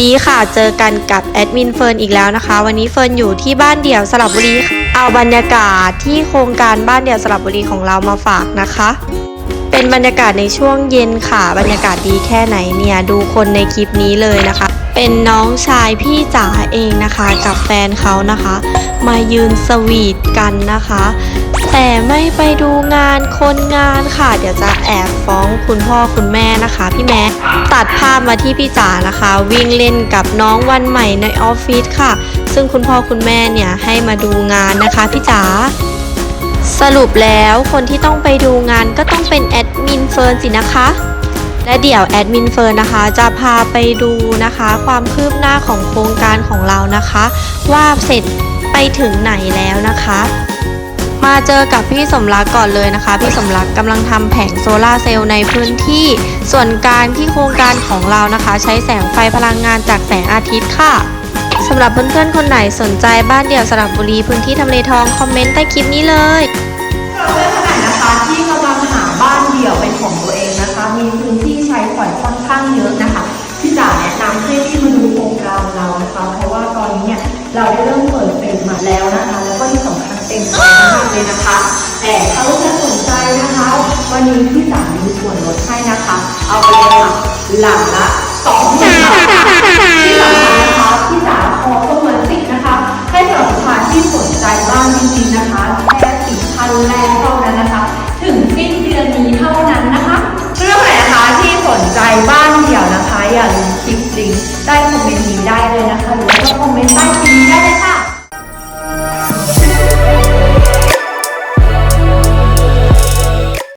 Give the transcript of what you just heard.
ดีค่ะ เจอกันกับแอดมินเฟิร์นอีกแล้วนะคะ วันนี้เฟิร์นอยู่ที่บ้านเดี่ยวสระบุรี เอาบรรยากาศที่โครงการบ้านเดี่ยวสระบุรีของเรามาฝากนะคะ เป็นบรรยากาศในช่วงเย็นค่ะ บรรยากาศดีแค่ไหนเนี่ย ดูคนในคลิปนี้เลยนะคะ เป็นน้องชายพี่จ๋าเองนะคะ กับแฟนเขานะคะ มายืนสวีทกันนะคะ แต่ไม่ไปดูงานคนงานค่ะ เดี๋ยวจะแอบฟ้องคุณพ่อคุณแม่นะคะ พี่แม่ตัดภาพมาที่พี่จ๋านะคะ วิ่งเล่นกับน้องวันใหม่ในออฟฟิศค่ะ ซึ่งคุณพ่อคุณแม่เนี่ยให้มาดูงานนะคะ พี่จ๋าสรุปแล้วคนที่ต้องไปดูงานก็ต้องเป็นแอดมินเฟิร์นสินะคะ และเดี๋ยวแอดมินเฟิร์นนะคะจะพาไปดูนะคะ ความคืบหน้าของโครงการของเรานะคะ ว่าเสร็จไปถึงไหนแล้วนะคะ มาเจอกับพี่สมรักก่อนเลยนะคะ พี่สมรักกำลังทำแผงโซลาร์เซลล์ในพื้นที่ส่วนกางที่โครงการของเรานะคะ ใช้แสงไฟพลังงานจากแสงอาทิตย์ค่ะสำหรับเพื่อนๆคนไหนสนใจบ้านเดี่ยวสระบุรีพื้นที่ทำเลทองคอมเมนต์ใต้คลิปนี้เลยางเยอะนะคะพี่จ๋าแนะนำให้ที่มาดูโครงการเรานะคะ เพราะว่าตอนนี้เนี่ยเราได้เริ่มเปิดเฟสมาแล้วนะคะ แล้วก็ที่สำคัญเต็มใจมากเลยนะคะ แต่เขาจะสนใจนะคะ วันนี้พี่จ๋ามีส่วนลดให้นะคะ เอาไปเลยค่ะหลังละ ลิงก์ใต้คอมเมนต์นี้ได้